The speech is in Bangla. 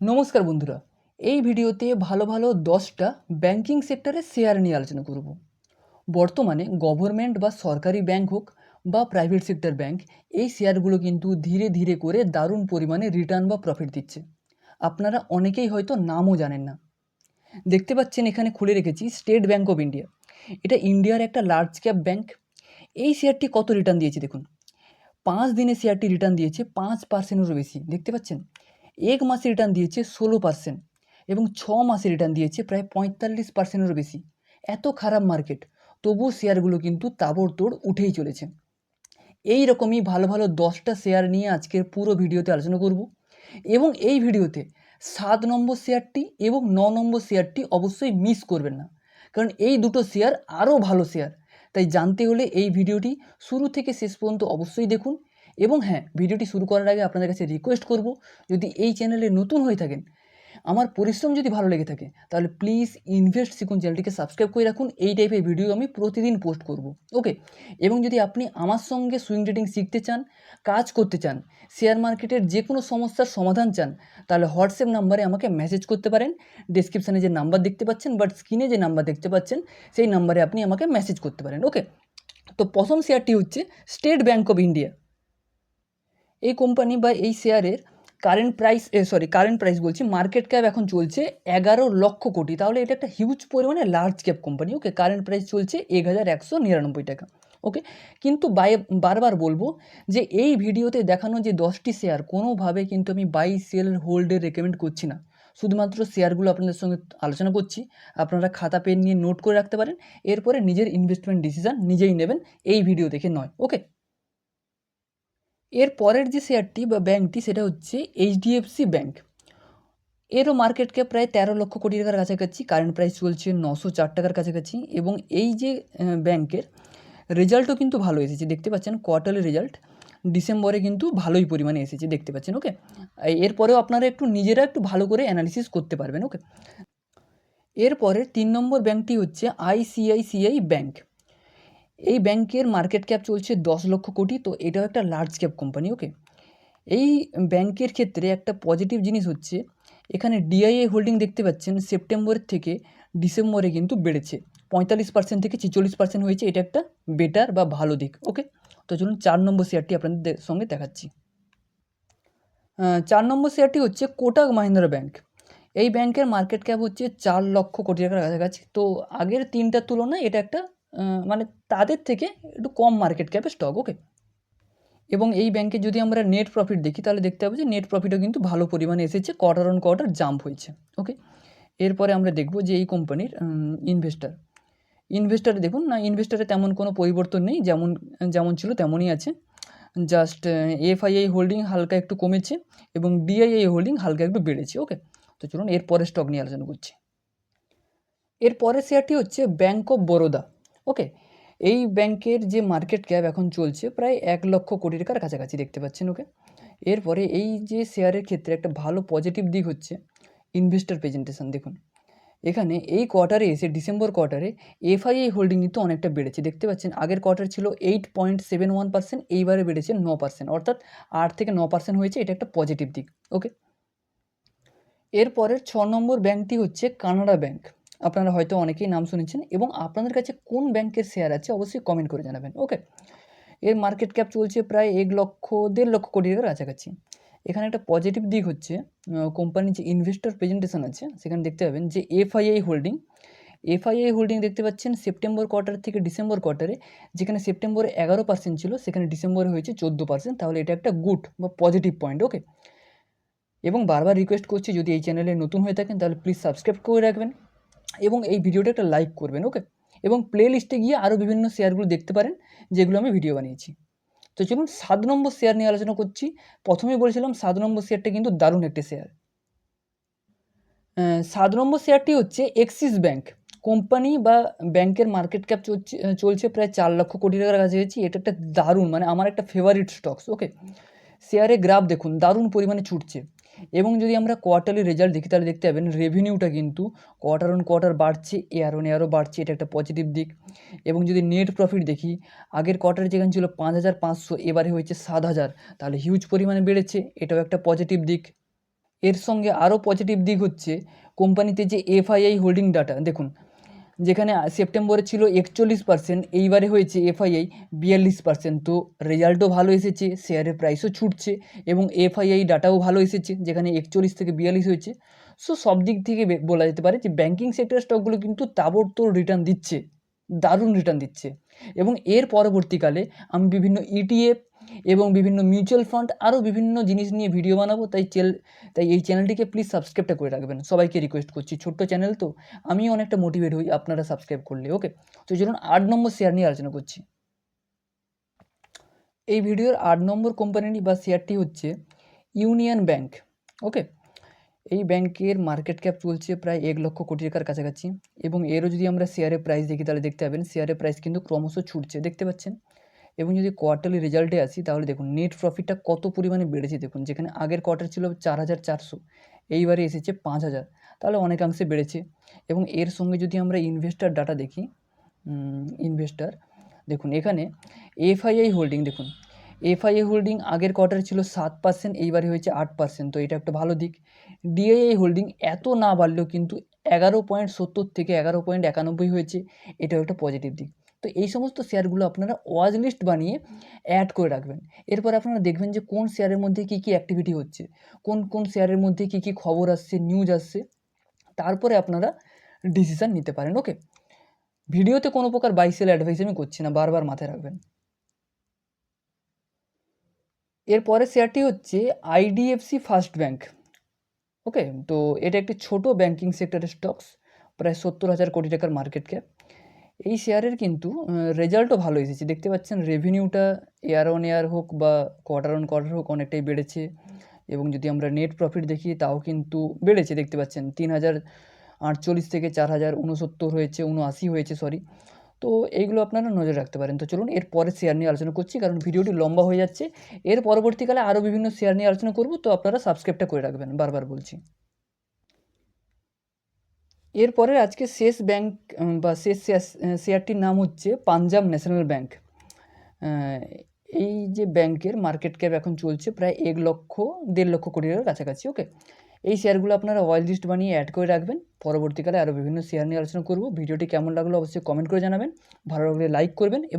নমস্কার বন্ধুরা, এই ভিডিওতে ভালো ভালো দশটা ব্যাংকিং সেক্টরের শেয়ার নিয়ে আলোচনা করব। বর্তমানে গভর্নমেন্ট বা সরকারি ব্যাংক হোক বা প্রাইভেট সেক্টর ব্যাংক এই শেয়ারগুলো কিন্তু ধীরে ধীরে করে দারুণ পরিমাণে রিটার্ন বা প্রফিট দিচ্ছে। আপনারা অনেকেই হয়তো নামও জানেন না। দেখতে পাচ্ছেন এখানে খুলে রেখেছি স্টেট ব্যাংক অফ ইন্ডিয়া এটা ইন্ডিয়ার একটা লার্জ ক্যাপ ব্যাংক এই শেয়ারটি কত রিটার্ন দিয়েছে দেখুন। পাঁচ দিনে শেয়ারটি রিটার্ন দিয়েছে পাঁচ পার্সেন্টেরও বেশি। দেখতে পাচ্ছেন? এক মাসে রিটার্ন দিয়েছে ষোলো পার্সেন্ট এবং ছ মাসে রিটার্ন দিয়েছে প্রায় পঁয়তাল্লিশ পার্সেন্টেরও বেশি এত খারাপ মার্কেট তবুও শেয়ারগুলো কিন্তু তাবড়তোড় উঠেই চলেছে এই রকমই ভালো ভালো দশটা শেয়ার নিয়ে আজকের পুরো ভিডিওতে আলোচনা করব এবং এই ভিডিওতে সাত নম্বর শেয়ারটি এবং ন নম্বর শেয়ারটি অবশ্যই মিস করবেন না কারণ এই দুটো শেয়ার আরও ভালো শেয়ার তাই জানতে হলে এই ভিডিওটি শুরু থেকে শেষ পর্যন্ত অবশ্যই দেখুন এবং হ্যাঁ ভিডিওটি শুরু করার আগে আপনাদের কাছে রিকোয়েস্ট করব, যদি এই চ্যানেলে নতুন হয়ে থাকেন, আমার পরিশ্রম যদি ভালো লেগে থাকে, তাহলে প্লিজ ইনভেস্ট শিখুন চ্যানেলটিকে সাবস্ক্রাইব করে রাখুন, এই টাইপের ভিডিও আমি প্রতিদিন পোস্ট করব ওকে এবং যদি আপনি আমার সঙ্গে সুইং ট্রেডিং শিখতে চান, কাজ করতে চান শেয়ার মার্কেটের যে কোনো সমস্যার সমাধান চান, তাহলে হোয়াটসঅ্যাপ নাম্বারে আমাকে মেসেজ করতে পারেন ডিসক্রিপশানে যে নাম্বার দেখতে পাচ্ছেন বাট স্ক্রিনে যে নাম্বার দেখতে পাচ্ছেন, সেই নাম্বারে আপনি আমাকে মেসেজ করতে পারেন ওকে তো প্রথম শেয়ারটি হচ্ছে স্টেট ব্যাঙ্ক অফ ইন্ডিয়া এই কোম্পানি বা এই শেয়ারের current price sorry current price বলছি মার্কেট ক্যাপ এখন চলছে এগারো লক্ষ কোটি। তাহলে এটা একটা হিউজ পরিমাণে large cap company okay current price চলছে এক হাজার একশো নিরানব্বই টাকা ওকে কিন্তু বাই, বারবার বলব যে এই ভিডিওতে দেখানো যে দশটি শেয়ার কোনোভাবে কিন্তু আমি বাই সেল হোল্ডের রেকমেন্ড করছি না। শুধুমাত্র শেয়ারগুলো আপনাদের সঙ্গে আলোচনা করছি, আপনারা খাতা পেন নিয়ে নোট করে রাখতে পারেন, এরপরে নিজের ইনভেস্টমেন্ট ডিসিশান নিজেই নেবেন, এই ভিডিও দেখে নয় ওকে এর পরের যে শেয়ারটি বা ব্যাংকটি, সেটা হচ্ছে এইচডিএফসি ব্যাংক। এরও মার্কেট ক্যাপ প্রায় তেরো লক্ষ কোটি টাকার কাছাকাছি কারেন্ট প্রাইস চলছে নশো চার টাকার কাছাকাছি এবং এই যে ব্যাংকের রেজাল্টও কিন্তু ভালো এসেছে। দেখতে পাচ্ছেন কোয়ার্টারলি রেজাল্ট ডিসেম্বরে কিন্তু ভালোই পরিমাণে এসেছে। দেখতে পাচ্ছেন ওকে এরপরেও আপনারা একটু নিজেরা একটু ভালো করে অ্যানালিসিস করতে পারবেন ওকে এরপরের তিন নম্বর ব্যাংকটি হচ্ছে আইসিআইসিআই ব্যাংক। এই ব্যাংকের মার্কেট ক্যাপ চলছে দশ লক্ষ কোটি, তো এটাও একটা লার্জ ক্যাপ কোম্পানি ওকে এই ব্যাংকের ক্ষেত্রে একটা পজিটিভ জিনিস হচ্ছে, এখানে ডিআইএ হোল্ডিং দেখতে পাচ্ছেন সেপ্টেম্বরের থেকে ডিসেম্বরে কিন্তু বেড়েছে। পঁয়তাল্লিশ পার্সেন্ট থেকে ছেচল্লিশ পার্সেন্ট হয়েছে, এটা একটা বেটার বা ভালো দিক ওকে তো চলুন চার নম্বর শেয়ারটি আপনাদের সঙ্গে দেখাচ্ছি। চার নম্বর শেয়ারটি হচ্ছে কোটাক মাহিন্দ্রা ব্যাংক এই ব্যাংকের মার্কেট ক্যাপ হচ্ছে চার লক্ষ কোটি টাকার কাছাকাছি, তো আগের তিনটার তুলনায় এটা একটা মানে তাদের থেকে একটু কম মার্কেট ক্যাপে স্টক ওকে এবং এই ব্যাংকে যদি আমরা নেট প্রফিট দেখি, তাহলে দেখতে পাবো যে নেট প্রফিটও কিন্তু ভালো পরিমাণে এসেছে কোয়ার্টার অন কোয়ার্টার জাম্প হয়েছে ওকে এরপরে আমরা দেখব যে এই কোম্পানির ইনভেস্টার ইনভেস্টারে দেখুন, না ইনভেস্টারে তেমন কোনো পরিবর্তন নেই, যেমন যেমন ছিল তেমনই আছে। জাস্ট এফআইআই হোল্ডিং হালকা একটু কমেছে এবং ডিআইআই হোল্ডিং হালকা একটু বেড়েছে ওকে তো চলুন এরপরে স্টক নিয়ে আলোচনা করছি। এর পরের শেয়ারটি হচ্ছে ব্যাঙ্ক অফ বরোদা ওকে এই ব্যাংকের যে মার্কেট ক্যাপ এখন চলছে প্রায় এক লক্ষ কোটি টাকার কাছাকাছি দেখতে পাচ্ছেন ওকে এরপরে এই যে শেয়ারের ক্ষেত্রে একটা ভালো পজিটিভ দিক হচ্ছে ইনভেস্টার প্রেজেন্টেশন দেখুন। এখানে এই কোয়ার্টারে এসে ডিসেম্বর কোয়ার্টারে এফআইআই হোল্ডিং কিন্তু অনেকটা বেড়েছে। দেখতে পাচ্ছেন, আগের কোয়ার্টার ছিল eight point seven one percent এইবারে বেড়েছে ন পার্সেন্ট অর্থাৎ আট থেকে ন পার্সেন্ট হয়েছে, এটা একটা পজিটিভ দিক ওকে এরপরের ছ নম্বর ব্যাংকটি হচ্ছে কানাডা ব্যাংক। আপনারা হয়তো অনেকেই নাম শুনেছেন এবং আপনাদের কাছে কোন ব্যাংকের শেয়ার আছে অবশ্যই কমেন্ট করে জানাবেন ওকে এর মার্কেট ক্যাপ চলছে প্রায় এক লক্ষ, দেড় লক্ষ কোটি টাকার কাছাকাছি। এখানে একটা পজিটিভ দিক হচ্ছে কোম্পানির যে ইনভেস্টর প্রেজেন্টেশন আছে, সেখানে দেখতে পাবেন যে এফআইআই হোল্ডিং এফআইআই হোল্ডিং দেখতে পাচ্ছেন সেপ্টেম্বর কোয়ার্টার থেকে ডিসেম্বর কোয়ার্টারে যেখানে সেপ্টেম্বরে এগারো পার্সেন্ট ছিল, সেখানে ডিসেম্বরে হয়েছে চোদ্দ পার্সেন্ট তাহলে এটা একটা গুড বা পজিটিভ পয়েন্ট ওকে এবং বারবার রিকোয়েস্ট করছি, যদি এই চ্যানেলে নতুন হয়ে থাকেন, তাহলে প্লিজ সাবস্ক্রাইব করে রাখবেন। এবং এই ভিডিওটা একটা লাইক করবেন ওকে এবং প্লে লিস্টে গিয়ে আরও বিভিন্ন শেয়ারগুলো দেখতে পারেন, যেগুলো আমি ভিডিও বানিয়েছি। তো চলুন সাত নম্বর শেয়ার নিয়ে আলোচনা করছি। প্রথমেই বলেছিলাম সাত নম্বর শেয়ারটা কিন্তু দারুণ একটি শেয়ার সাত নম্বর শেয়ারটি হচ্ছে এক্সিস ব্যাংক কোম্পানি বা ব্যাংকের মার্কেট ক্যাপ চলছে চলছে প্রায় চার লক্ষ কোটি টাকার কাছাকাছি। এটা একটা দারুণ মানে আমার একটা ফেভারিট স্টকস ওকে শেয়ারে গ্রাফ দেখুন, দারুণ পরিমাণে ছুটছে। এবং যদি আমরা কোয়ার্টারলি রেজাল্ট দেখি, তাহলে দেখতে পাবেন রেভিনিউটা কিন্তু কোয়ার্টার অন কোয়ার্টার বাড়ছে এয়ার অন এয়ারও বাড়ছে, এটা একটা পজিটিভ দিক। এবং যদি নেট প্রফিট দেখি, আগের কোয়ার্টার যেখানে ছিল পাঁচ হাজার পাঁচশো, এবারে হয়েছে সাত হাজার, তাহলে হিউজ পরিমাণে বেড়েছে, এটাও একটা পজিটিভ দিক। এর সঙ্গে আরও পজিটিভ দিক হচ্ছে কোম্পানিতে যে এফআইআই হোল্ডিং ডাটা দেখুন যেখানে সেপ্টেম্বরে ছিল একচল্লিশ পার্সেন্ট এইবারে হয়েছে এফআইআই বিয়াল্লিশ পার্সেন্ট তো রেজাল্টও ভালো এসেছে, শেয়ারের প্রাইসও ছুটছে এবং এফআইআই ডাটাও ভালো এসেছে, যেখানে একচল্লিশ থেকে বিয়াল্লিশ হয়েছে। সো সব দিক থেকে বলা যেতে পারে যে ব্যাঙ্কিং সেক্টর স্টকগুলো কিন্তু তাবড়তোড় রিটার্ন দিচ্ছে, দারুণ রিটার্ন দিচ্ছে। এবং এর পরবর্তীকালে আমি বিভিন্ন ইটিএফ এবং বিভিন্ন মিউচুয়াল ফান্ড আরও বিভিন্ন জিনিস নিয়ে ভিডিও বানাবো, তাই চেল তাই এই চ্যানেলটিকে প্লিজ সাবস্ক্রাইবটা করে রাখবেন। সবাইকে রিকোয়েস্ট করছি, ছোট্ট চ্যানেল তো আমিও অনেকটা মোটিভেট হই আপনারা সাবস্ক্রাইব করলে ওকে তো চলুন আট নম্বর শেয়ার নিয়ে আলোচনা করছি। এই ভিডিওর আট নম্বর কোম্পানিটি বা শেয়ারটি হচ্ছে ইউনিয়ন ব্যাংক ওকে এই ব্যাংকের মার্কেট ক্যাপ চলছে প্রায় এক লক্ষ কোটি টাকার কাছাকাছি এবং এরও যদি আমরা শেয়ারের প্রাইস দেখি, তাহলে দেখতে পাবেন শেয়ারের প্রাইস কিন্তু ক্রমশ ছুটছে, দেখতে পাচ্ছেন? এবং যদি কোয়ার্টারলি রেজাল্টে আসি, তাহলে দেখুন নেট প্রফিটটা কত পরিমাণে বেড়েছে দেখুন। যেখানে আগের কোয়ার্টার ছিল চার হাজার চারশো, এইবারে এসেছে পাঁচ হাজার, তাহলে অনেকাংশে বেড়েছে। এবং এর সঙ্গে যদি আমরা ইনভেস্টার ডাটা দেখি ইনভেস্টার দেখুন এখানে এফআইআই হোল্ডিং দেখুন। এফআইআই হোল্ডিং আগের কোয়ার্টারে ছিল সাত পার্সেন্ট এইবারে হয়েছে আট পার্সেন্ট তো এটা একটা ভালো দিক। ডিআইআই হোল্ডিং এত না বাড়লেও কিন্তু এগারো পয়েন্ট সত্তর থেকে এগারো পয়েন্ট একানব্বই হয়েছে, এটাও একটা পজিটিভ দিক। তো এই সমস্ত শেয়ারগুলো আপনারা ওয়াচ লিস্ট বানিয়ে অ্যাড করে রাখবেন। এরপর আপনারা দেখবেন যে কোন শেয়ারের মধ্যে কী কী অ্যাক্টিভিটি হচ্ছে, কোন কোন শেয়ারের মধ্যে কী কী খবর আসছে নিউজ আসছে, তারপরে আপনারা ডিসিশান নিতে পারেন ওকে ভিডিওতে কোনো প্রকার বাইসেল অ্যাডভাইস আমি করছি না, বারবার মাথায় রাখবেন। এরপরের শেয়ারটি হচ্ছে আইডিএফসি ফার্স্ট ব্যাংক ওকে তো এটা একটি ছোট ব্যাংকিং সেক্টরের স্টকস প্রায় সত্তর হাজার কোটি টাকার মার্কেট ক্যাপ এই শেয়ারের কিন্তু রেজাল্টও ভালো এসেছে। দেখতে পাচ্ছেন রেভিনিউটা এয়ার অন এয়ার হোক বা কোয়ার্টার অন কোয়ার্টার হোক অনেকটাই বেড়েছে। এবং যদি আমরা নেট প্রফিট দেখি, তাও কিন্তু বেড়েছে। দেখতে পাচ্ছেন, তিন হাজার আটচল্লিশ থেকে চার হাজার উনসত্তর হয়েছে উনআশি হয়েছে সরি তো এইগুলো আপনারা নজর রাখতে পারেন। তো চলুন, এর পরে শেয়ার নিয়ে আলোচনা করছি, কারণ ভিডিওটি লম্বা হয়ে যাচ্ছে। এর পরবর্তীকালে আরও বিভিন্ন শেয়ার নিয়ে আলোচনা করব, তো আপনারা সাবস্ক্রাইবটা করে রাখবেন। বারবার বলছি। এরপরে আজকে শেষ ব্যাংক বা শেষ শেয়ার- শেয়ারটির নাম হচ্ছে পাঞ্জাব ন্যাশনাল ব্যাংক। এই যে ব্যাংকের মার্কেট ক্যাপ এখন চলছে প্রায় এক লক্ষ, দেড় লক্ষ কোটি টাকার কাছাকাছি ওকে এই শেয়ারগুলো আপনারা ওয়াইল লিস্ট বানিয়ে অ্যাড করে রাখবেন। পরবর্তীকালে আরও বিভিন্ন শেয়ার নিয়ে আলোচনা করব। ভিডিওটি কেমন লাগল অবশ্যই কমেন্ট করে জানাবেন। ভালো লাগলে লাইক করবেন এবং